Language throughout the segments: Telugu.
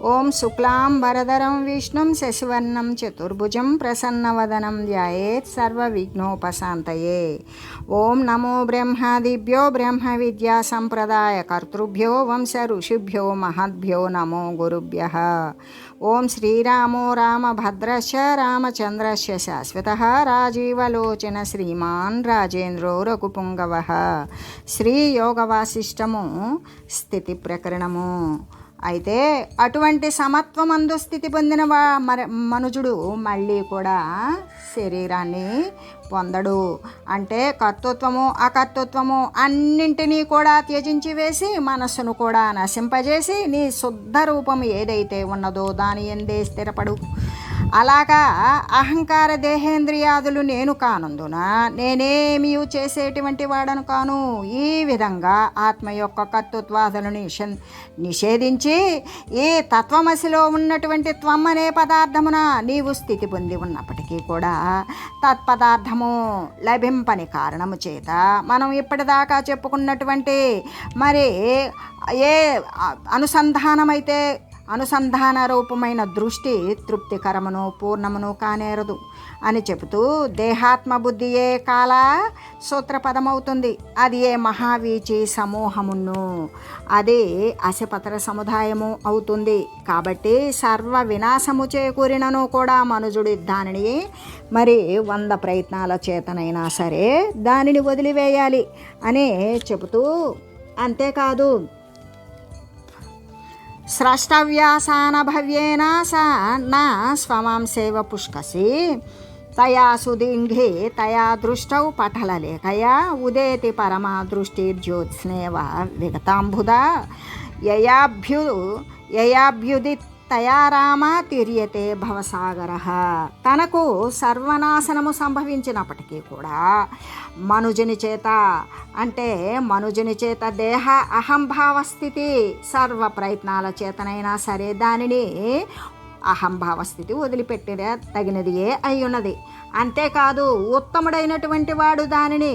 ఓం శుక్లాం వరదరం విష్ణుం శశివర్ణం చతుర్భుజం ప్రసన్నవదనం ధ్యాయేత్ సర్వ విఘ్నోపశాంతయే ఓం నమో బ్రహ్మాదిభ్యో బ్రహ్మ విద్యా సంప్రదాయ కర్తృభ్యో వంశ ఋషిభ్యో మహద్భ్యో నమో గురుభ్య. ఓం శ్రీరామో రామభద్రశ రామచంద్రశ శాశ్వత రాజీవలోచన శ్రీమాన్ రాజేంద్రో రఘుపుంగవ. శ్రీయోగవాసిష్టము స్థితి ప్రకరణము. అయితే అటువంటి సమత్వమందు స్థితి పొందిన వా మనుజుడు మళ్ళీ కూడా శరీరాన్ని పొందడు. అంటే కర్తృత్వము అకర్తృత్వము అన్నింటినీ కూడా త్యజించి వేసి మనస్సును కూడా నశింపజేసి నీ శుద్ధ రూపం ఏదైతే ఉన్నదో దాని ఎందే స్థిరపడు. అలాగా అహంకార దేహేంద్రియాదులు నేను కానందున నేనేమీ చేసేటువంటి వాడను కాను. ఈ విధంగా ఆత్మ యొక్క కర్తృత్వాదులను నిష నిషేధించి ఈ తత్వమసిలో ఉన్నటువంటి త్వం అనే పదార్థమున నీవు స్థితి పొంది ఉన్నప్పటికీ కూడా తత్పదార్థము లభింపని కారణము చేత మనం ఇప్పటిదాకా చెప్పుకున్నటువంటి మరి ఏ అనుసంధానమైతే అనుసంధాన రూపమైన దృష్టి తృప్తికరమును పూర్ణమును కానేరదు అని చెబుతూ దేహాత్మ బుద్ధియే కాల సూత్రపదమవుతుంది. అది ఏ మహావీచి సమూహమును? అది అశపత్ర సముదాయము అవుతుంది. కాబట్టి సర్వ వినాశము చేకూరినను కూడా మనుజుడి దానిని మరి వంద ప్రయత్నాల చేతనైనా సరే దానిని వదిలివేయాలి అని చెబుతూ అంతేకాదు స్రష్టవ్యాసానభవ్యేన స నా స్వమాంసేవ పుష్కసి తయా సుదింఘి తయా దృష్టౌ పటలలేఖయా ఉదేతి పరమా దృష్టిర్జ్యోత్స్నేవ విగతాంబుదా యయాభ్యు యయాభ్యుదిత్ తయారామా తిరియతే భవసాగర. తనకు సర్వనాశనము సంభవించినప్పటికీ కూడా మనుజుని చేత అంటే మనుజుని చేత దేహ అహంభావ స్థితి సర్వ ప్రయత్నాల చేతనైనా సరే దానిని అహంభావ స్థితి వదిలిపెట్టిన తగినదియే అయి ఉన్నది అంతేకాదు ఉత్తముడైనటువంటి వాడు దానిని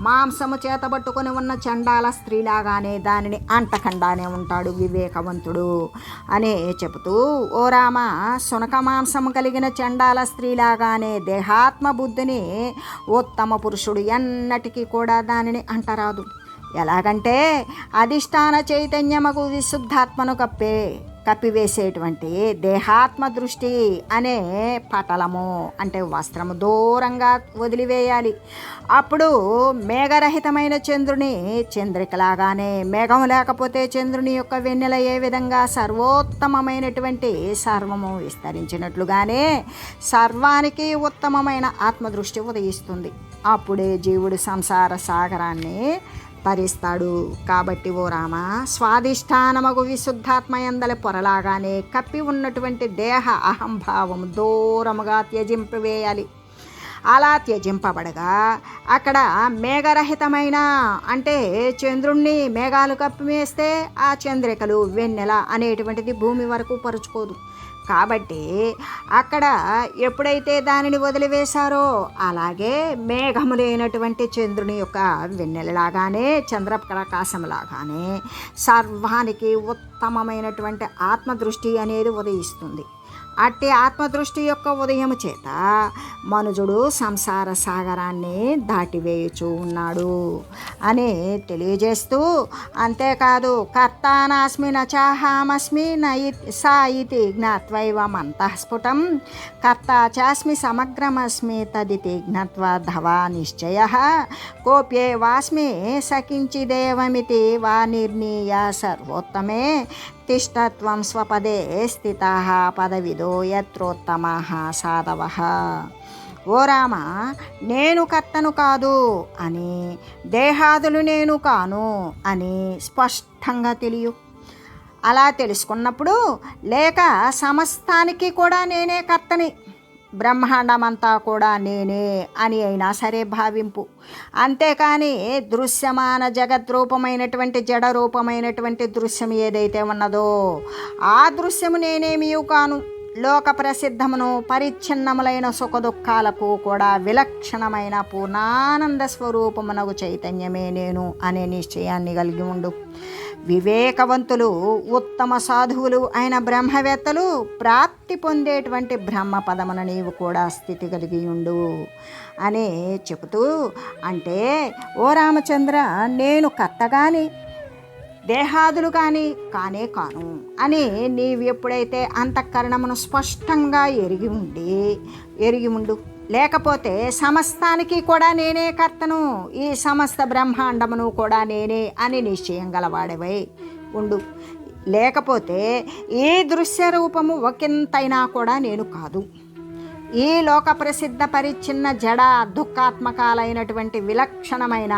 మాంసము చేతబట్టుకొని ఉన్న చండాల స్త్రీలాగానే దానిని అంటకండానే ఉంటాడు వివేకవంతుడు. అనే చెబుతూ ఓ రామ సునక మాంసము కలిగిన చండాల స్త్రీలాగానే దేహాత్మ బుద్ధిని ఉత్తమ పురుషుడు ఎన్నటికీ కూడా దానిని అంటరాదు. ఎలాగంటే అధిష్టాన చైతన్యమకు విశుద్ధాత్మను కప్పే కప్పివేసేటువంటి దేహాత్మ దృష్టి అనే పటలము అంటే వస్త్రము దూరంగా వదిలివేయాలి. అప్పుడు మేఘరహితమైన చంద్రుని చంద్రికలాగానే మేఘం లేకపోతే చంద్రుని యొక్క వెన్నెల ఏ విధంగా సర్వోత్తమమైనటువంటి సర్వము విస్తరించినట్లుగానే సర్వానికి ఉత్తమమైన ఆత్మదృష్టి ఉదయిస్తుంది. అప్పుడే జీవుడు సంసార సాగరాన్ని తరిస్తాడు కాబట్టి ఓ రామ స్వాధిష్టానమగు విశుద్ధాత్మయందల పొరలాగానే కప్పి ఉన్నటువంటి దేహ అహంభావం దూరముగా త్యజింపవేయాలి అలా త్యజింపబడగా అక్కడ మేఘరహితమైన అంటే చంద్రుణ్ణి మేఘాలు కప్పివేస్తే ఆ చంద్రికలు వెన్నెల అనేటువంటిది భూమి వరకు పరుచుకోదు. కాబట్టి అక్కడ ఎప్పుడైతే దానిని వదిలివేశారో అలాగే మేఘము లేనటువంటి చంద్రుని యొక్క వెన్నెలలాగానే చంద్రప్రకాశంలాగానే సర్వానికి ఉత్తమమైనటువంటి ఆత్మదృష్టి అనేది ఉదయిస్తుంది. అట్టి ఆత్మదృష్టి యొక్క ఉదయము చేత మనుజుడు సంసార సాగరాన్ని దాటివేయుచూ ఉన్నాడు అని తెలియజేస్తూ అంతేకాదు కర్తానాస్మి నచాహామస్మి నయి సా ఇది జ్ఞాత్వైవమంతఃస్ఫుటం కర్త చాస్మి సమగ్రమస్మి తదితి జ్ఞత్వా ధవా నిశ్చయ కోప్యేవాస్మి సకించిదేవమితి వా నిర్ణీయ సర్వోత్తమే తిష్టత్వం స్వపదే స్థిత పదవిదో యత్రోత్తమ సాధవ ఓ రామ నేను కర్తను కాదు అని దేహాదులు నేను కాను అని స్పష్టంగా తెలియు అలా తెలుసుకున్నప్పుడు లేక సమస్తానికి కూడా నేనే కర్తని బ్రహ్మాండమంతా కూడా నేనే అని అయినా సరే భావింపు. అంతేకాని దృశ్యమాన జగద్రూపమైనటువంటి జడ రూపమైనటువంటి దృశ్యం ఏదైతే ఉన్నదో ఆ దృశ్యము నేనేమీ కాను. లోక ప్రసిద్ధమును పరిచ్ఛిన్నములైన సుఖదుఖాలకు కూడా విలక్షణమైన పూర్ణానంద స్వరూపమునకు చైతన్యమే నేను అనే నిశ్చయాన్ని కలిగి ఉండు. వివేకవంతులు ఉత్తమ సాధువులు అయిన బ్రహ్మవేత్తలు ప్రాప్తి పొందేటువంటి బ్రహ్మ పదమున నీవు కూడా స్థితి కలిగి ఉండు అని చెబుతూ అంటే ఓ రామచంద్ర నేను కర్తగాని దేహాదులు కానీ కానే కాను అని నీవు ఎప్పుడైతే అంతఃకరణమును స్పష్టంగా ఎరిగి ఉండి ఎరిగి ఉండు. లేకపోతే సమస్తానికి కూడా నేనే కర్తను. ఈ సమస్త బ్రహ్మాండమును కూడా నేనే అని నిశ్చయం గలవాడవై. ఉండు. లేకపోతే ఈ దృశ్య రూపము ఒకంతైనా కూడా నేను కాదు. ఈ లోక ప్రసిద్ధ పరిచ్ఛిన్న జడ దుఃఖాత్మకాలైనటువంటి విలక్షణమైన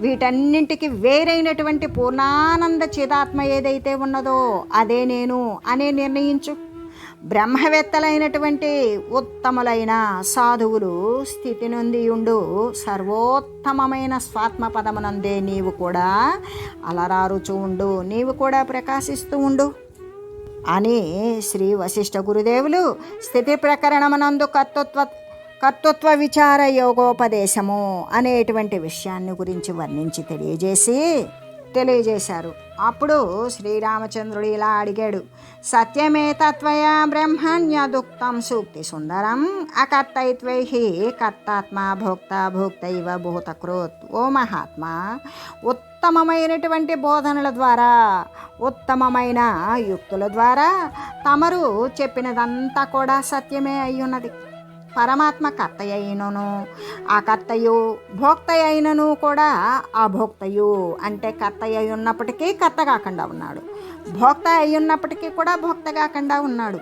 వీటన్నింటికి వేరైనటువంటి పూర్ణానంద చిదాత్మ ఏదైతే ఉన్నదో అదే నేను అనే నిర్ణయించు. బ్రహ్మవేత్తలైనటువంటి ఉత్తములైన సాధువులు స్థితి నుండి ఉండు. సర్వోత్తమమైన స్వాత్మ పదమునందే నీవు కూడా అలరారుచు ఉండు. నీవు కూడా ప్రకాశిస్తూ ఉండు. అని శ్రీ వశిష్ఠ గురుదేవులు స్థితి ప్రకరణమునందు కర్తృత్వ కర్తృత్వ విచార యోగోపదేశము అనేటువంటి విషయాన్ని గురించి వర్ణించి తెలియజేసి తెలియజేశారు. అప్పుడు శ్రీరామచంద్రుడు ఇలా అడిగాడు సత్యమే తత్వయ బ్రహ్మణ్య దుక్తం సూక్తి సుందరం అకర్తైత్వై కర్తాత్మ భోక్త భోక్తైవ భూతకృత్ ఓ మహాత్మా ఉత్తమమైనటువంటి బోధనల ద్వారా ఉత్తమమైన యుక్తుల ద్వారా తమరు చెప్పినదంతా కూడా సత్యమే అయ్యున్నది. పరమాత్మ కర్త అయినను ఆ కర్తయు భోక్త అయినను కూడా ఆ భోక్తయు అంటే కర్త అయి ఉన్నప్పటికీ కర్త కాకుండా ఉన్నాడు. భోక్త అయి ఉన్నప్పటికీ కూడా భోక్త కాకుండా ఉన్నాడు.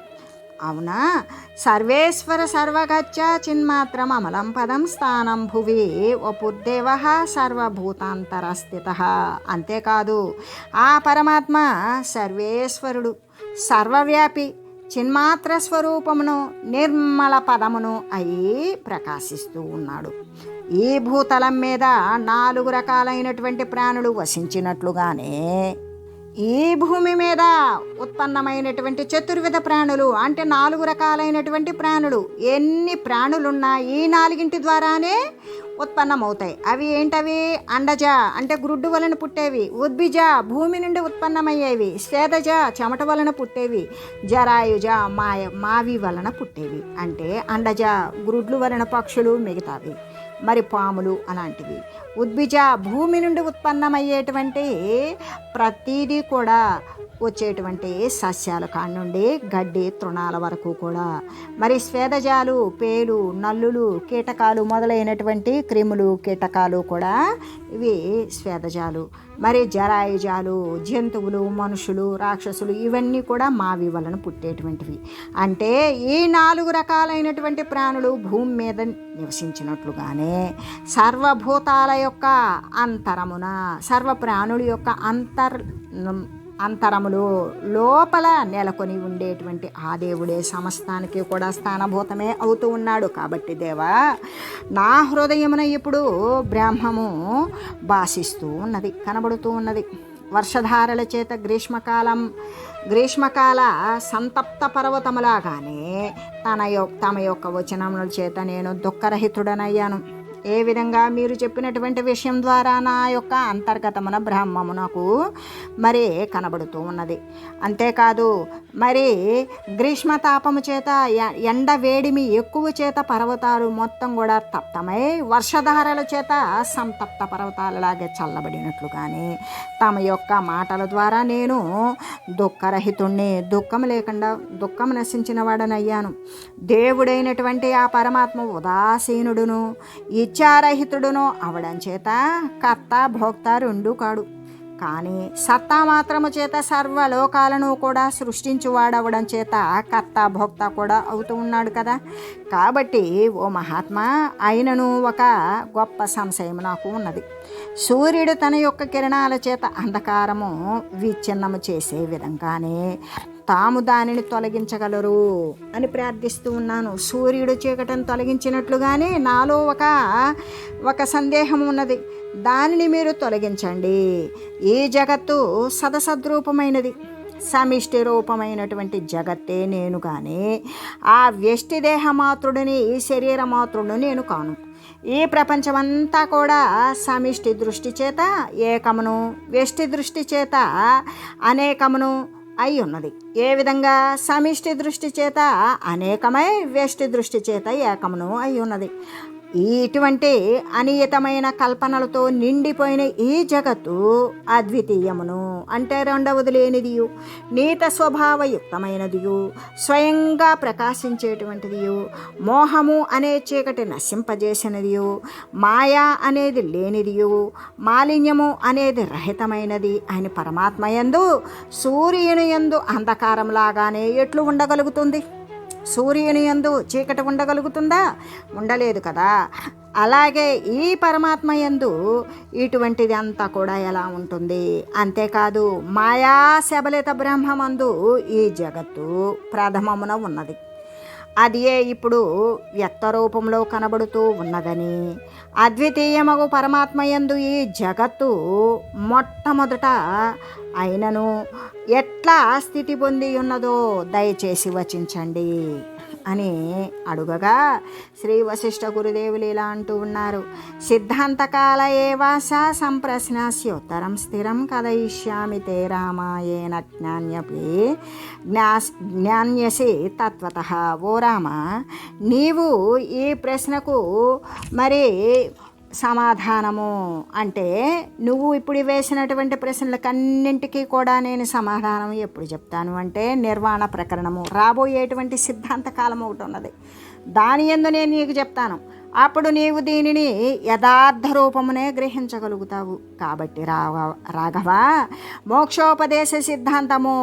అవునా? సర్వేశ్వర సర్వగచ్చ చిన్మాత్రం అమలం పదం స్థానం భువి వపుర్దేవ సర్వభూతాంతరస్థిత. అంతేకాదు ఆ పరమాత్మ సర్వేశ్వరుడు సర్వవ్యాపి చిన్మాత్ర స్వరూపమును నిర్మల పదమును అయి ప్రకాశిస్తూ ఉన్నాడు. ఈ భూతలం మీద నాలుగు రకాలైనటువంటి ప్రాణులు వసించినట్లుగానే ఈ భూమి మీద ఉత్పన్నమైనటువంటి చతుర్విధ ప్రాణులు అంటే నాలుగు రకాలైనటువంటి ప్రాణులు. ఎన్ని ప్రాణులున్నా ఈ నాలుగింటి ద్వారానే ఉత్పన్నమవుతాయి. అవి ఏంటవి? అండజ అంటే గ్రుడ్డు వలన పుట్టేవి. ఉద్భిజ భూమి నుండి ఉత్పన్నమయ్యేవి. సేదజ చెమట వలన పుట్టేవి. జరాయుజ మాయ మావి వలన పుట్టేవి. అంటే అండజ గ్రుడ్లు వలన పక్షులు మిగతావి. మరి పాములు అలాంటివి. ఉద్భిజ భూమి నుండి ఉత్పన్నమయ్యేటువంటి ప్రతీదీ కూడా వచ్చేటువంటి సస్యాల కానుండి నుండి గడ్డి తృణాల వరకు కూడా. మరి స్వేదజాలు పేలు నల్లులు కీటకాలు మొదలైనటువంటి క్రిములు కీటకాలు కూడా ఇవి స్వేదజాలు. మరి జరాయుజాలు జంతువులు మనుషులు రాక్షసులు ఇవన్నీ కూడా మావి వలన పుట్టేటువంటివి. అంటే ఈ నాలుగు రకాలైనటువంటి ప్రాణులు భూమి మీద నివసించినట్లుగానే సర్వభూతాల యొక్క అంతరమున సర్వ ప్రాణుల యొక్క అంతర్ అంతరములు లోపల నెలకొని ఉండేటువంటి ఆ దేవుడే సమస్తానికి కూడా స్థానభూతమే అవుతూ ఉన్నాడు. కాబట్టి దేవా నా హృదయమున ఇప్పుడు బ్రహ్మము భాషిస్తూ ఉన్నది కనబడుతూ ఉన్నది. వర్షధారల చేత గ్రీష్మకాలం గ్రీష్మకాల సంతప్త పర్వతములాగానే తన యొక్క తమ యొక్క వచనముల చేత నేను దుఃఖరహితుడనయ్యాను. ఏ విధంగా మీరు చెప్పినటువంటి విషయం ద్వారా నా యొక్క అంతర్గతమున బ్రహ్మమునకు మరి కనబడుతూ ఉన్నది. అంతేకాదు మరి గ్రీష్మ తాపము చేత ఎ- ఎండ వేడిమి ఎక్కువ చేత పర్వతాలు మొత్తం కూడా తప్తమై వర్షధారల చేత సంతప్త పర్వతాలలాగే చల్లబడినట్లుగానే తమ యొక్క మాటల ద్వారా నేను దుఃఖరహితుణ్ణి దుఃఖం లేకుండా దుఃఖం నశించిన వాడనయ్యాను దేవుడైనటువంటి ఆ పరమాత్మ ఉదాసీనుడును ఇచ్చారహితుడును అవడం చేత కర్త భోక్త రెండు కాడు. కానీ సత్తా మాత్రము చేత సర్వలోకాలను కూడా సృష్టించువాడవడం చేత కర్త భోక్త కూడా అవుతూ ఉన్నాడు కదా. కాబట్టి ఓ మహాత్మా ఆయనను ఒక గొప్ప సంశయం నాకు ఉన్నది. సూర్యుడు తన యొక్క కిరణాల చేత అంధకారము విచ్ఛిన్నము చేసే విధంగానే తాము దానిని తొలగించగలరు అని ప్రార్థిస్తూ ఉన్నాను. సూర్యుడు చీకటిని తొలగించినట్లుగానే నాలో ఒక ఒక సందేహం ఉన్నది. దానిని మీరు తొలగించండి. ఈ జగత్తు సదసద్రూపమైనది. సమిష్టి రూపమైనటువంటి జగత్తే నేను కానీ ఆ వ్యష్టి దేహమాత్రుడిని శరీరమాత్రుడు నేను కాను. ఈ ప్రపంచమంతా కూడా సమిష్టి దృష్టి చేత ఏకమును వ్యష్టి దృష్టి చేత అనేకమును అయి ఉన్నది ఏ విధంగా? సమిష్టి దృష్టి చేత అనేకమై వ్యష్టి దృష్టి చేత ఏకమును అయి ఉన్నది ఇటువంటి అనియతమైన కల్పనలతో నిండిపోయిన ఈ జగత్తు అద్వితీయమును. అంటే రెండవది లేనిదియు నీత స్వభావయుక్తమైనదియు. స్వయంగా ప్రకాశించేటువంటిదియు మోహము అనే చీకటి నశింపజేసినదియు మాయా అనేది లేనిదియు మాలిన్యము అనేది రహితమైనది అని పరమాత్మ యందు సూర్యుని యందు అంధకారం లాగానే ఎట్లు ఉండగలుగుతుంది? సూర్యుని యందు చీకటి ఉండగలుగుతుందా? ఉండలేదు కదా. అలాగే ఈ పరమాత్మ యందు ఇటువంటిది అంతా కూడా ఎలా ఉంటుంది? అంతేకాదు మాయా శబలిత బ్రహ్మమందు ఈ జగత్తు ప్రథమమున ఉన్నది. అదియే ఇప్పుడు వ్యక్త రూపంలో కనబడుతూ ఉన్నదని అద్వితీయమగు పరమాత్మయందు ఈ జగత్తు మొట్టమొదట అయినను ఎట్లా స్థితి పొంది ఉన్నదో దయచేసి వచించండి. అని అడుగగా శ్రీ వశిష్ఠ గురుదేవులు ఇలా అంటూ ఉన్నారు. సిద్ధాంతకాల ఏవాస సంప్రశ్నాస్యోత్తరం స్థిరం కథయిష్యామి తే రామాయేన జ్ఞాన్యపి జ్ఞా జ్ఞాన్యసి తత్వత ఓ రామ నీవు ఈ ప్రశ్నకు మరి సమాధానము అంటే నువ్వు ఇప్పుడు వేసినటువంటి ప్రశ్నలకన్నింటికీ కూడా నేను సమాధానం ఎప్పుడు చెప్తాను అంటే నిర్వాణ ప్రకరణము. రాబోయేటువంటి సిద్ధాంత కాలం ఒకటి ఉన్నది. దాని ఎందు నేను నీకు చెప్తాను. అప్పుడు నీవు దీనిని యథార్థ రూపమునే గ్రహించగలుగుతావు. కాబట్టి రాఘవ రాఘవ మోక్షోపదేశ సిద్ధాంతము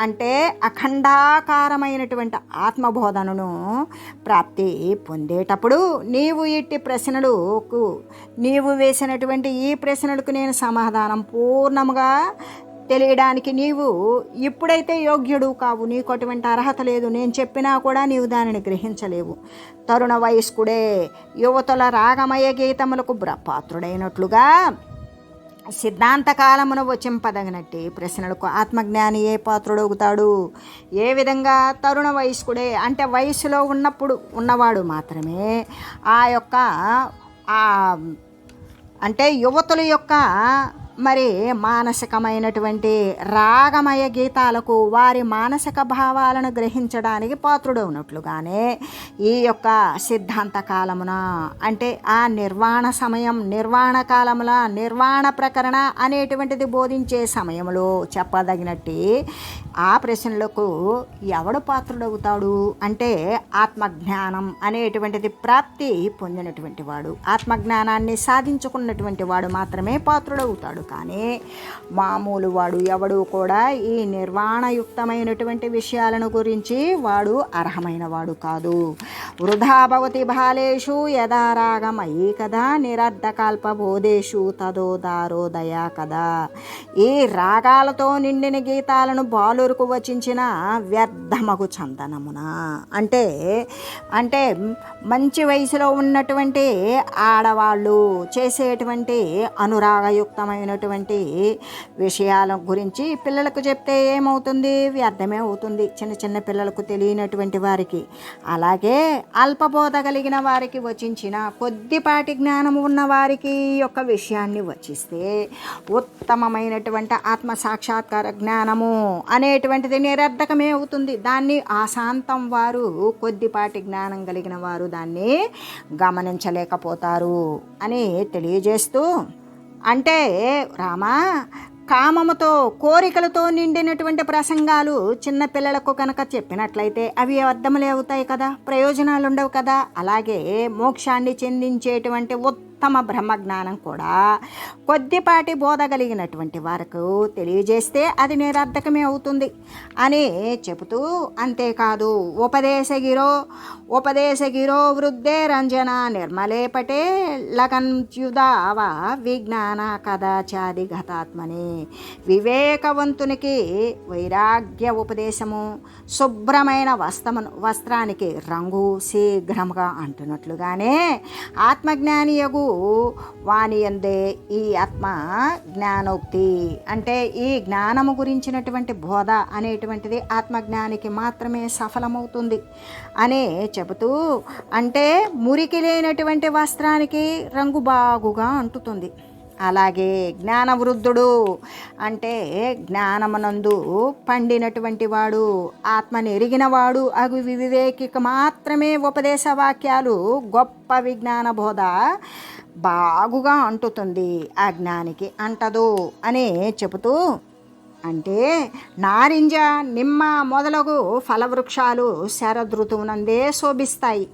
అంటే అఖండాకారమైనటువంటి ఆత్మబోధనను ప్రాప్తి పొందేటప్పుడు నీవు ఇట్టి ప్రశ్నలకు నీవు వేసినటువంటి ఈ ప్రశ్నలకు నేను సమాధానం పూర్ణముగా తెలియడానికి నీవు ఇప్పుడైతే యోగ్యుడు కావు. నీకు అటువంటి అర్హత లేదు. నేను చెప్పినా కూడా నీవు దానిని గ్రహించలేవు. తరుణ వయస్కుడే యువతుల రాగమయ గీతములకు పాత్రుడైనట్లుగా సిద్ధాంతకాలమున వచింపదగినట్టి ప్రశ్నలకు ఆత్మజ్ఞాని ఏ పాత్రుడవుతాడు? ఏ విధంగా? తరుణ వయస్కుడే అంటే వయసులో ఉన్నప్పుడు ఉన్నవాడు మాత్రమే. ఆ యొక్క అంటే యువతుల యొక్క మరి మానసికమైనటువంటి రాగమయ గీతాలకు వారి మానసిక భావాలను గ్రహించడానికి పాత్రుడవునట్లుగానే ఈ యొక్క సిద్ధాంత కాలమున అంటే ఆ నిర్వాణ సమయం నిర్వాణ కాలముల నిర్వాణ ప్రకరణ అనేటువంటిది బోధించే సమయంలో చెప్పదగినట్టు ఆ ప్రశ్నలకు ఎవడు పాత్రుడవుతాడు? అంటే ఆత్మజ్ఞానం అనేటువంటిది ప్రాప్తి పొందినటువంటి వాడు. ఆత్మజ్ఞానాన్ని సాధించుకున్నటువంటి వాడు మాత్రమే పాత్రుడవుతాడు. కానీ మామూలు వాడు ఎవడు కూడా ఈ నిర్వాణయుక్తమైనటువంటి విషయాలను గురించి వాడు అర్హమైన వాడు కాదు. వృధా భవతి బాలేషు యథారాగమయీ కదా నిరర్ధకల్పబోధేషు తదోదారోదయ కదా. ఈ రాగాలతో నిండిన గీతాలను బాలురకు వచించిన వ్యర్థమగు చందనమున. అంటే అంటే మంచి వయసులో ఉన్నటువంటి ఆడవాళ్ళు చేసేటువంటి అనురాగయుక్తమైనటువంటి విషయాల గురించి పిల్లలకు చెప్తే ఏమవుతుంది? వ్యర్థమే అవుతుంది. చిన్న చిన్న పిల్లలకు తెలియనటువంటి వారికి. అలాగే అల్పబోధ కలిగిన వారికి వచించిన కొద్దిపాటి జ్ఞానం ఉన్న వారికి యొక్క విషయాన్ని వచిస్తే ఉత్తమమైనటువంటి ఆత్మ సాక్షాత్కార జ్ఞానము అనేటువంటిది నిరర్ధకమే అవుతుంది. దాన్ని ఆశాంతం వారు కొద్దిపాటి జ్ఞానం కలిగిన వారు దాన్ని గమనించలేకపోతారు అని తెలియజేస్తూ అంటే రామా కామముతో కోరికలతో నిండినటువంటి ప్రసంగాలు చిన్న పిల్లలకు కనుక చెప్పినట్లయితే అవి అర్థములే అవుతాయి కదా ప్రయోజనాలు ఉండవు కదా. అలాగే మోక్షాన్ని చెందించేటువంటి ఉత్తమ బ్రహ్మజ్ఞానం కూడా కొద్దిపాటి బోధ కలిగినటువంటి వారికి తెలియజేస్తే అది నిరర్ధకమే అవుతుంది అని చెబుతూ అంతేకాదు ఉపదేశగిరో ఉపదేశగిరో వృద్ధే రంజన నిర్మలే పటే లగన్యుదావ విజ్ఞాన కదాచాది గతాత్మని వివేకవంతునికి వైరాగ్య ఉపదేశము శుభ్రమైన వస్త్రమును వస్త్రానికి రంగు శీఘ్రముగా అంటున్నట్లుగానే ఆత్మజ్ఞానియగు వాని అందే ఈ ఆత్మ జ్ఞానోక్తి. అంటే ఈ జ్ఞానము గురించినటువంటి బోధ అనేటువంటిది ఆత్మజ్ఞానికి మాత్రమే సఫలమవుతుంది అనే చెబుతూ అంటే మురికి లేనటువంటి వస్త్రానికి రంగు బాగుగా అంటుతుంది. అలాగే జ్ఞానవృద్ధుడు అంటే జ్ఞానమునందు పండినటువంటి వాడు ఆత్మని ఎరిగినవాడు అవి వివేకిక మాత్రమే ఉపదేశ వాక్యాలు గొప్ప విజ్ఞాన బోధ బాగుగా అంటుతుంది ఆ జ్ఞానికి. అంటదు అని చెబుతూ అంటే నారింజ నిమ్మ మొదలగు ఫలవృక్షాలు శరదృతువునందే శోభిస్తాయి.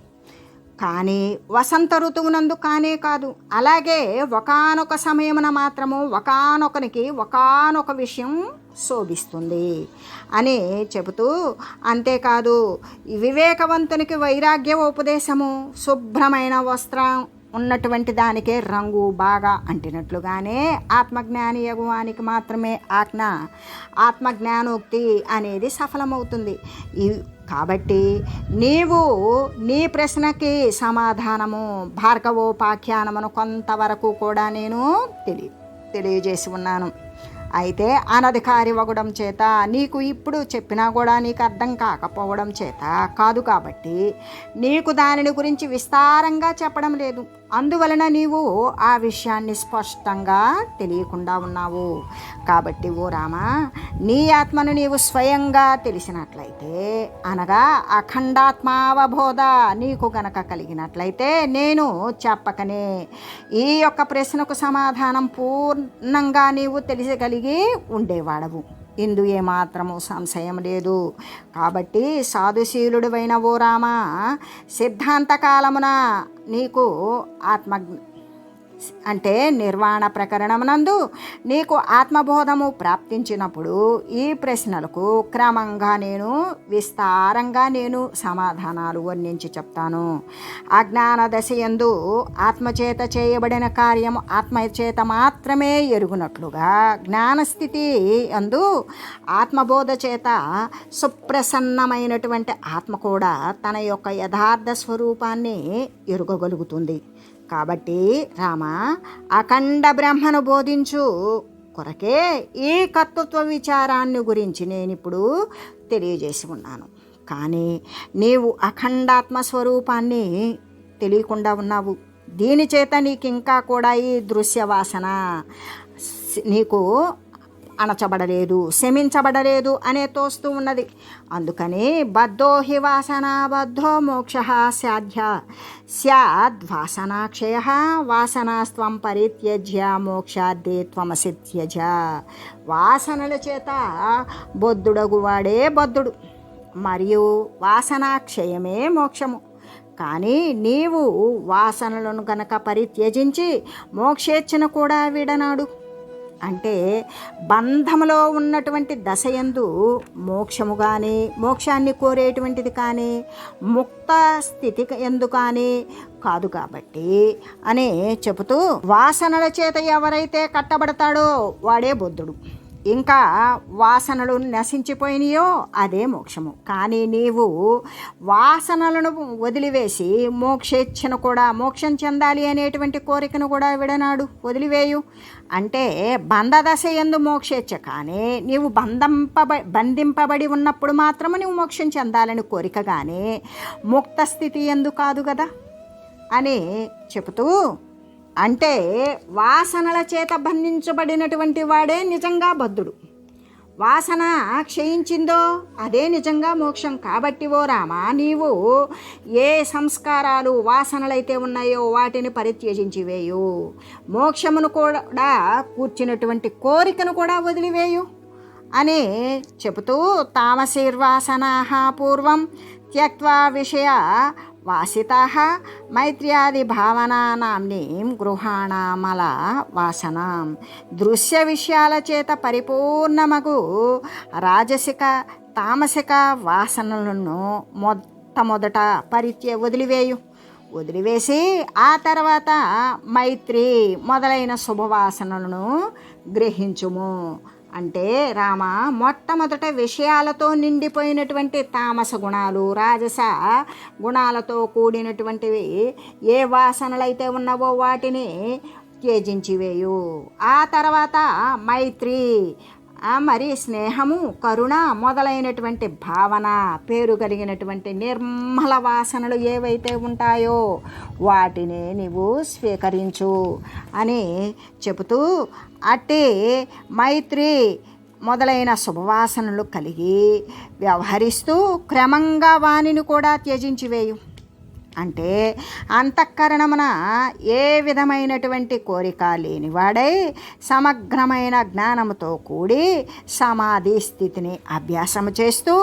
కానీ వసంత ఋతువునందు కానే కాదు. అలాగే ఒకనొక సమయమున మాత్రము ఒకనొకనికి ఒకనొక విషయం శోభిస్తుంది అని చెబుతూ అంతేకాదు వివేకవంతునికి వైరాగ్య ఉపదేశము శుభ్రమైన వస్త్రం ఉన్నటువంటి దానికే రంగు బాగా అంటినట్లుగానే ఆత్మజ్ఞాని యగువానికి మాత్రమే ఆజ్ఞ. ఆత్మజ్ఞానోక్తి అనేది సఫలమవుతుంది. ఈ కాబట్టి నీవు నీ ప్రశ్నకి సమాధానము భార్గవోపాఖ్యానమును కొంతవరకు కూడా నేను తెలియ తెలియజేసి ఉన్నాను. అయితే అనధికారి వగడం చేత నీకు ఇప్పుడు చెప్పినా కూడా నీకు అర్థం కాకపోవడం చేత కాదు కాబట్టి నీకు దానిని గురించి విస్తారంగా చెప్పడం లేదు. అందువలన నీవు ఆ విషయాన్ని స్పష్టంగా తెలియకుండా ఉన్నావు. కాబట్టి ఓ రామా నీ ఆత్మను నీవు స్వయంగా తెలిసినట్లయితే అనగా అఖండాత్మావబోధ నీకు గనక కలిగినట్లయితే నేను చెప్పకనే. ఈ యొక్క ప్రశ్నకు సమాధానం పూర్ణంగా నీవు తెలిసగలిగి ఉండేవాడవు. ఇందు ఏమాత్రము సంశయం లేదు. కాబట్టి సాధుశీలుడువైన ఓ రామ సిద్ధాంతకాలమున నీకు ఆత్మ అంటే నిర్వాణ ప్రకరణమునందు నీకు ఆత్మబోధము ప్రాప్తించినప్పుడు ఈ ప్రశ్నలకు క్రమంగా నేను విస్తారంగా నేను సమాధానాలు వర్ణించి చెప్తాను. అజ్ఞాన దశ ఎందు ఆత్మచేత చేయబడిన కార్యము ఆత్మచేత మాత్రమే ఎరుగునట్లుగా జ్ఞానస్థితి ఎందు ఆత్మబోధ చేత సుప్రసన్నమైనటువంటి ఆత్మ కూడా తన యొక్క యథార్థ స్వరూపాన్ని ఎరుగగలుగుతుంది. కాబట్టి రామ అఖండ బ్రహ్మను బోధించు. కొరకే ఈ కర్తృత్వ విచారాన్ని గురించి నేను ఇప్పుడు తెలియజేసి ఉన్నాను కానీ నీవు అఖండాత్మ స్వరూపాన్ని తెలియకుండా ఉన్నావు. దీని చేత నీకు ఇంకా కూడా ఈ దృశ్యవాసన నీకు అణచబడలేదు శమించబడలేదు అనే తోస్తూ ఉన్నది. అందుకని బద్ధో హి వాసన బద్ధో మోక్ష సాధ్య. స్యాద్వాసనాక్షయ వాసనాస్త్వం పరిత్యజ్య మోక్షాద్దే త్వమసి త్యజ వాసనల చేత బొద్దుడగువాడే బద్ధుడు. మరియు వాసనాక్షయమే మోక్షము. కానీ నీవు వాసనలను గనక పరిత్యజించి మోక్షేచ్ఛను కూడా విడనాడు. అంటే బంధములో ఉన్నటువంటి దశయందు మోక్షము కానీ మోక్షాన్ని కోరేటువంటిది కానీ ముక్త స్థితి ఎందు కానీ కాదు కాబట్టి అని చెబుతూ వాసనల చేత ఎవరైతే కట్టబడతాడో వాడే బుద్ధుడు. ఇంకా వాసనలు నశించిపోయినాయో అదే మోక్షము. కానీ నీవు వాసనలను వదిలివేసి మోక్షేచ్ఛను కూడా మోక్షం చెందాలి అనేటువంటి కోరికను కూడా విడనాడు వదిలివేయు. అంటే బంధదశ ఎందు మోక్షేచ్ఛ. కానీ నీవు బంధంపబ బంధింపబడి ఉన్నప్పుడు మాత్రము నువ్వు మోక్షం చెందాలని కోరిక కానీ ముక్త స్థితి ఎందు కాదు కదా అని చెబుతూ అంటే వాసనల చేత బంధించబడినటువంటి వాడే నిజంగా బద్ధుడు వాసన క్షయించిందో అదే నిజంగా మోక్షం. కాబట్టి ఓ రామా నీవు ఏ సంస్కారాలు వాసనలైతే ఉన్నాయో వాటిని పరిత్యజించి వేయు. మోక్షమును కూడా కూర్చున్నటువంటి కోరికను కూడా వదిలివేయు అని చెబుతూ తామశీర్వాసనా పూర్వం త్యక్వా విషయ వాసిత మైత్ర్యాది భావనానాంనీం గృహాణామల వాసనాం దృశ్య విషయాల చేత పరిపూర్ణమగు రాజసిక తామసిక వాసనలను మొట్టమొదట పరిత్య వదిలివేయు. వదిలివేసి ఆ తర్వాత మైత్రి మొదలైన శుభవాసనలను గ్రహించుము. అంటే రామ మొట్టమొదట విషయాలతో నిండిపోయినటువంటి తామస గుణాలు రాజస గుణాలతో కూడినటువంటివి ఏ వాసనలైతే ఉన్నావో వాటిని త్యజించివేయు. ఆ తర్వాత మైత్రి మరి స్నేహము కరుణ మొదలైనటువంటి భావన పేరు కలిగినటువంటి నిర్మల వాసనలు ఏవైతే ఉంటాయో వాటిని నీవు స్వీకరించు అని చెబుతూ అట్టి మైత్రి మొదలైన శుభవాసనలు కలిగి వ్యవహరిస్తూ క్రమంగా వానిని కూడా త్యజించివేయు. అంటే అంతఃకరణమున ఏ విధమైనటువంటి కోరిక లేనివాడై సమగ్రమైన జ్ఞానముతో కూడి సమాధి స్థితిని అభ్యాసము చేస్తూ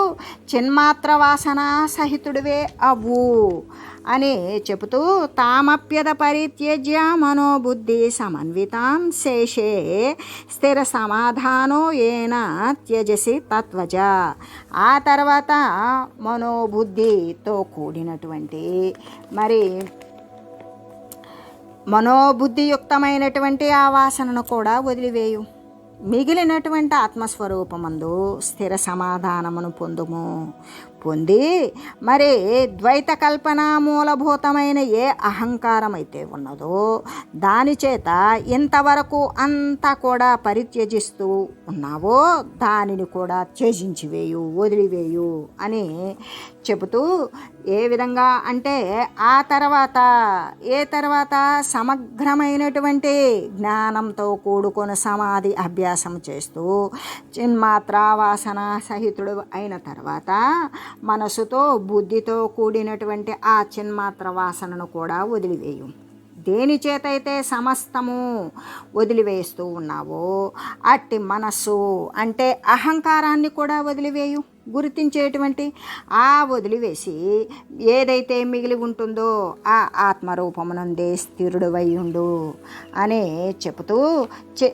చిన్మాత్ర వాసనా సహితుడివే అవ్వు. అని చెబుతూ తామప్యద పరిత్యజ్య మనోబుద్ధి సమన్వితాం శేషే స్థిర సమాధానో ఏన త్యజసి తత్వజ. ఆ తర్వాత మనోబుద్ధితో కూడినటువంటి మరి మనోబుద్ధియుక్తమైనటువంటి ఆ వాసనను కూడా వదిలివేయు. మిగిలినటువంటి ఆత్మస్వరూపమందు స్థిర సమాధానమును పొందుము. పొంది మరి ద్వైత కల్పన మూలభూతమైన ఏ అహంకారం అయితే ఉన్నదో దాని చేత ఇంతవరకు అంతా కూడా పరిత్యజిస్తూ ఉన్నావో దానిని కూడా త్యజించివేయు వదిలివేయు అని చెబుతూ ఏ విధంగా అంటే ఆ తర్వాత ఏ తర్వాత సమగ్రమైనటువంటి జ్ఞానంతో కూడుకొని సమాధి అభ్యాసం చేస్తూ చిన్మాత్ర వాసన సహితుడు అయిన తర్వాత మనసుతో బుద్ధితో కూడినటువంటి ఆ చిన్మాత్ర వాసనను కూడా వదిలివేయు. దేని చేతైతే సమస్తము వదిలివేస్తూ ఉన్నావో అట్టి మనస్సు అంటే అహంకారాన్ని కూడా వదిలివేయు. గుర్తించేటువంటి ఆ వదిలివేసి ఏదైతే మిగిలి ఉంటుందో ఆ ఆత్మరూపమునందే స్థిరుడు ఉండు అని చెబుతూ చె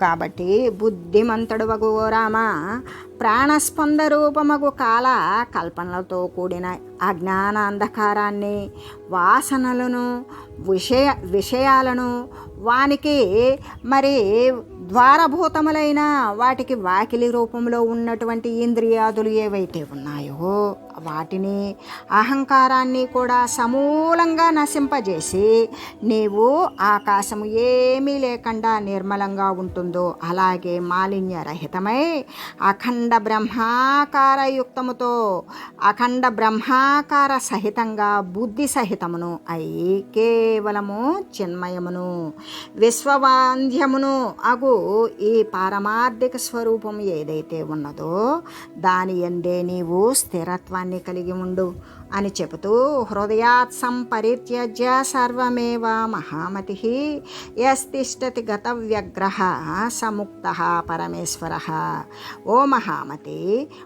కాబట్టి బుద్ధిమంతుడు వగు రామ ప్రాణస్పంద రూపమగు కాల కల్పనలతో కూడిన అజ్ఞాన అంధకారాన్ని వాసనలను విషయ విషయాలను వానికి మరి ద్వారభూతములైన వాటికి వాకిలి రూపంలో ఉన్నటువంటి ఇంద్రియాదులు ఏవైతే ఉన్నాయో వాటిని అహంకారాన్ని కూడా సమూలంగా నశింపజేసి నీవు ఆకాశము ఏమీ లేకుండా నిర్మలంగా ఉంటుందో అలాగే మాలిన్యరహితమై అఖండ బ్రహ్మాకారయుక్తముతో అఖండ బ్రహ్మాకార సహితంగా బుద్ధి సహితమును అయి కేవలము చిన్మయమును విశ్వవాంధ్యమును అగు ఈ పారమార్థిక స్వరూపం ఏదైతే ఉన్నదో దాని ఎందే నీవు స్థిరత్వాన్ని కలిగి ఉండు అని చెబుతూ హృదయాత్ సంపరిత్యజ్య సర్వమేవ మహామతి యస్తిష్టతి గతవ్యగ్రహ సముక్త పరమేశ్వర. ఓ మహామతి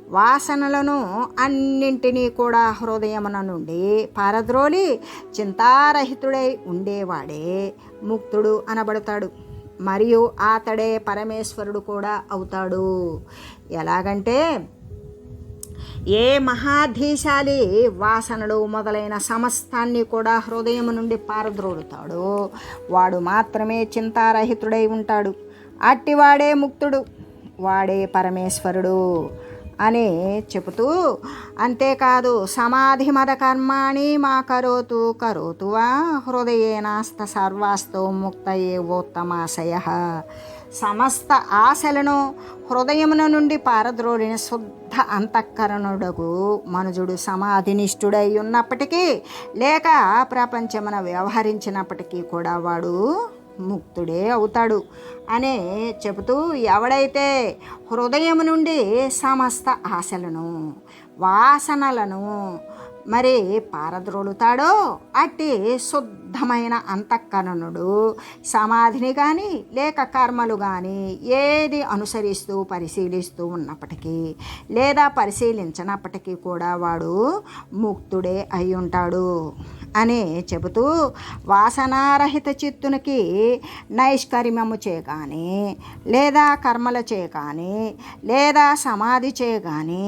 వాసనలను అన్నింటినీ కూడా హృదయమున నుండి పారద్రోలి చింతారహితుడై ఉండేవాడే ముక్తుడు అనబడతాడు. మరియు అతడే పరమేశ్వరుడు కూడా అవుతాడు. ఎలాగంటే ఏ మహాధీశాలి వాసనలు మొదలైన సమస్తాన్ని కూడా హృదయం నుండి పారద్రోడుతాడో వాడు మాత్రమే చింతారహితుడై ఉంటాడు. అట్టివాడే ముక్తుడు. వాడే పరమేశ్వరుడు. అని చెబుతూ అంతేకాదు సమాధి మద కర్మాణి మా కరోతు కరోతు వా హృదయేనాస్త సర్వాస్తో ముక్త ఏవోత్తమాశయ సమస్త ఆశలను హృదయమున నుండి పారద్రోలిన శుద్ధ అంతఃకరణుడకు మనుజుడు సమాధినిష్ఠుడై ఉన్నప్పటికీ లేక ప్రపంచమున వ్యవహరించినప్పటికీ కూడా వాడు ముక్తుడే అవుతాడు. అనే చెబుతూ ఎవడైతే హృదయం నుండి సమస్త ఆశలను వాసనలను మరి పారద్రోలుతాడో? అట్టి శుద్ధమైన అంతఃకరణుడు. సమాధిని కానీ లేక కర్మలు కానీ ఏది అనుసరిస్తూ పరిశీలిస్తూ ఉన్నప్పటికీ లేదా పరిశీలించినప్పటికీ కూడా వాడు ముక్తుడే అయి ఉంటాడు అని చెబుతూ వాసనారహిత చిత్తునికి నైష్కర్మము చే కానీ లేదా కర్మల చే కానీ లేదా సమాధి చే కానీ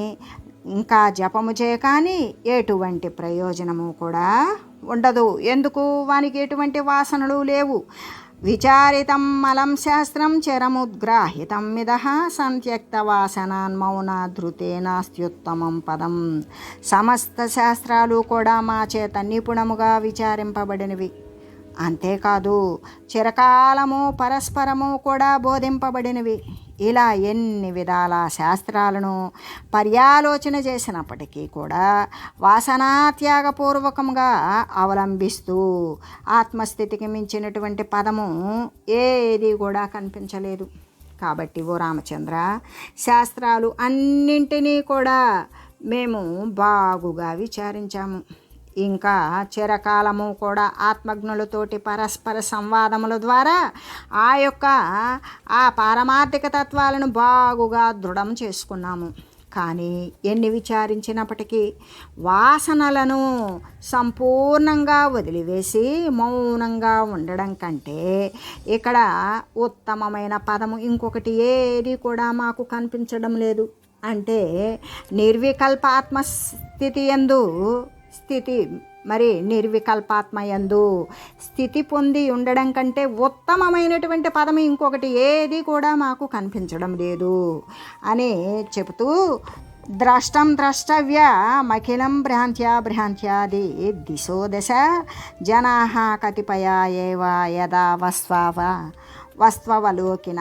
ఇంకా జపము చే కానీ ఎటువంటి ప్రయోజనము కూడా ఉండదు. ఎందుకు? వానికి ఎటువంటి వాసనలు లేవు. విచారితం మలం శాస్త్రం చరముద్గ్రాహితం సంత్యక్త వాసనాన్ మౌన ధృతేనాస్త్యుత్తమం పదం. సమస్త శాస్త్రాలు కూడా మా చేత నిపుణముగా విచారింపబడినవి. అంతేకాదు చిరకాలము పరస్పరము కూడా బోధింపబడినవి. ఇలా ఎన్ని విధాల శాస్త్రాలను పర్యాలోచన చేసినప్పటికీ కూడా వాసనాత్యాగపూర్వకంగా అవలంబిస్తూ ఆత్మస్థితికి మించినటువంటి పదము ఏది కూడా కనిపించలేదు. కాబట్టి ఓ రామచంద్ర శాస్త్రాలు అన్నింటినీ కూడా మేము బాగుగా విచారించాము. ఇంకా చిరకాలము కూడా ఆత్మజ్ఞులతోటి పరస్పర సంవాదముల ద్వారా ఆ యొక్క ఆ పారమార్థిక తత్వాలను బాగుగా దృఢం చేసుకున్నాము. కానీ ఎన్ని విచారించినప్పటికీ వాసనలను సంపూర్ణంగా వదిలివేసి మౌనంగా ఉండడం కంటే ఇక్కడ ఉత్తమమైన పదము ఇంకొకటి ఏది కూడా మాకు కనిపించడం లేదు. అంటే నిర్వికల్ప ఆత్మస్థితి ఎందు స్థితి మరి నిర్వికల్పాత్మయందు స్థితి పొంది ఉండడం కంటే ఉత్తమమైనటువంటి పదం ఇంకొకటి ఏది కూడా మాకు కనిపించడం లేదు అని చెబుతూ ద్రష్టం ద్రష్టవ్య మఖిలం భ్రాంత్యా భ్రాంత్యాది దిశో దశ జనా కతిపయా ఏవ యదా వస్వావ వస్వవలోకిన.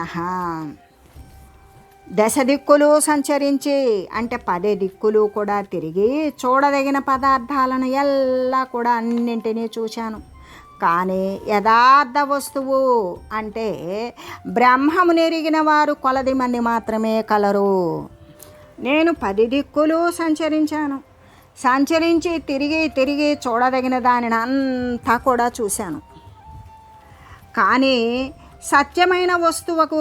దశ దిక్కులు సంచరించి అంటే పదే దిక్కులు కూడా తిరిగి చూడదగిన పదార్థాలను ఎల్లా కూడా అన్నింటినీ చూశాను. కానీ యథార్థ వస్తువు అంటే బ్రహ్మము నెరిగిన వారు కొలది మంది మాత్రమే కలరు. నేను పది దిక్కులు సంచరించాను. సంచరించి తిరిగి తిరిగి చూడదగిన దానిని అంతా కూడా చూశాను. కానీ సత్యమైన వస్తువుకు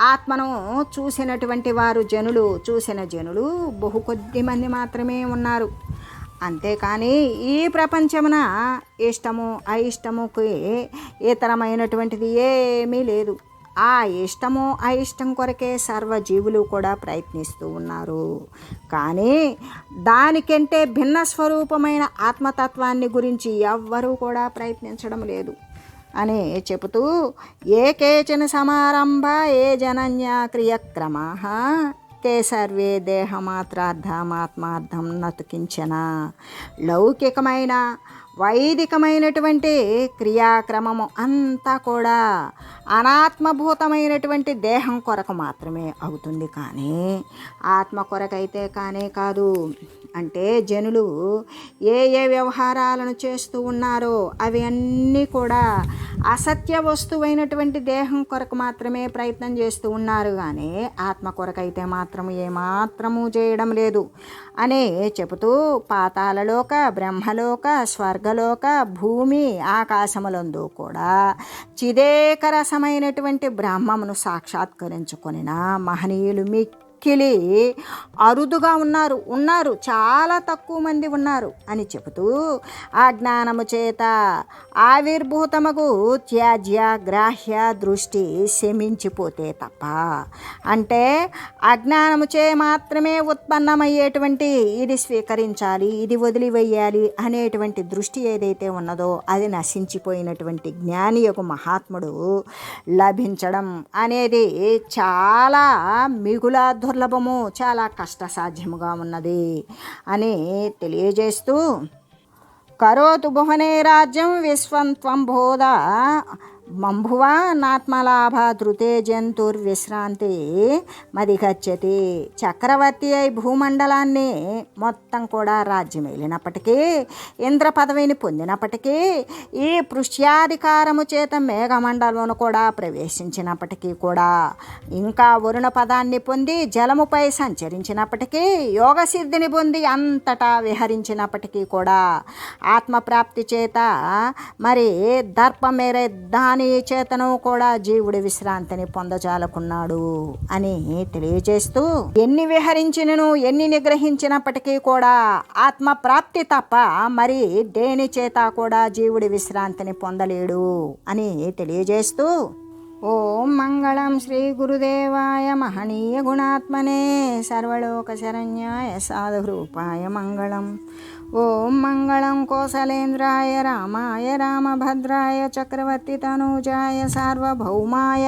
ఆత్మను చూసినటువంటి వారు జనులు చూసిన జనులు బహు కొద్ది మంది మాత్రమే ఉన్నారు. అంతేకాని ఈ ప్రపంచమున ఇష్టము అయిష్టముకి ఇతరమైనటువంటిది ఏమీ లేదు. ఆ ఇష్టము అయిష్టం కొరకే సర్వజీవులు కూడా ప్రయత్నిస్తూ ఉన్నారు. కానీ దానికంటే భిన్న స్వరూపమైన ఆత్మతత్వాన్ని గురించి ఎవ్వరూ కూడా ప్రయత్నించడం లేదు. అని చెబుతూ ఏ కేచన సమారంభ ఏ జనన్య క్రియక్రమా? తే సర్వే దేహమాత్రార్థమాత్మార్థం నతుకించన? లౌకికమైన వైదికమైనటువంటి క్రియాక్రమము అంతా కూడా అనాత్మభూతమైనటువంటి దేహం కొరకు మాత్రమే అవుతుంది కానీ ఆత్మ కొరకైతే కానే కాదు. అంటే జనులు ఏ ఏ వ్యవహారాలను చేస్తూ ఉన్నారో అవి అన్నీ కూడా అసత్య వస్తువైనటువంటి దేహం కొరకు మాత్రమే ప్రయత్నం చేస్తూ ఉన్నారు. కానీ ఆత్మ కొరకైతే మాత్రం ఏమాత్రము చేయడం లేదు అనే చెబుతూ పాతాలలోక బ్రహ్మలోక స్వర్గలోక భూమి ఆకాశములందు కూడా చిదేకరసమైనటువంటి బ్రహ్మమును సాక్షాత్కరించుకొనిన మహనీయులు మీ మిక్కిలి అరుదుగా ఉన్నారు ఉన్నారు చాలా తక్కువ మంది ఉన్నారు అని చెబుతూ అజ్ఞానము చేత ఆవిర్భూతముకు త్యాజ్య గ్రాహ్య దృష్టి శమించిపోతే తప్ప. అంటే అజ్ఞానము చే మాత్రమే ఉత్పన్నమయ్యేటువంటి ఇది స్వీకరించాలి ఇది వదిలివేయాలి అనేటువంటి దృష్టి ఏదైతే ఉన్నదో అది నశించిపోయినటువంటి జ్ఞాని యొక్క మహాత్ముడు లభించడం అనేది చాలా మిగులాధ్వ దుర్లభము చాలా కష్టసాధ్యముగా ఉన్నది అని తెలియజేస్తూ కరోతు భువనే రాజ్యం విశ్వం త్వం బోధ మంభువా నాత్మలాభ ధృతే జంతుర్విశ్రాంతి మదిగచ్చతి. చక్రవర్తి అయి భూమండలాన్ని మొత్తం కూడా రాజ్యం వెళ్ళినప్పటికీ ఇంద్ర పదవిని పొందినప్పటికీ ఈ పృష్యాధికారము చేత మేఘమండలంను కూడా ప్రవేశించినప్పటికీ కూడా ఇంకా వరుణ పదాన్ని పొంది జలముపై సంచరించినప్పటికీ యోగ సిద్ధిని పొంది అంతటా విహరించినప్పటికీ కూడా ఆత్మప్రాప్తి చేత మరి దర్పమేరే దాని చేతను కూడా జీవుడి విశ్రాంతిని పొందజాలకున్నాడు అని తెలియజేస్తూ ఎన్ని విహరించినను ఎన్ని నిగ్రహించినప్పటికీ కూడా ఆత్మ ప్రాప్తి తప్ప మరి దేని చేత కూడా జీవుడి విశ్రాంతిని పొందలేడు అని తెలియజేస్తూ ఓం మంగళం శ్రీ గురుదేవాయ మహనీయ గుణాత్మనే సర్వలోక శరణ్యాయ సాధురూపాయ మంగళం. ओं मंगल कौसलेन्द्राय रामाय रामभद्राय चक्रवर्तितनूजाय सार्वभौमाय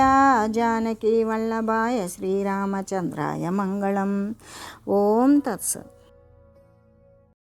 जानकीवल्लभाय श्रीरामचंद्राय मंगल ॐ तत्सत्।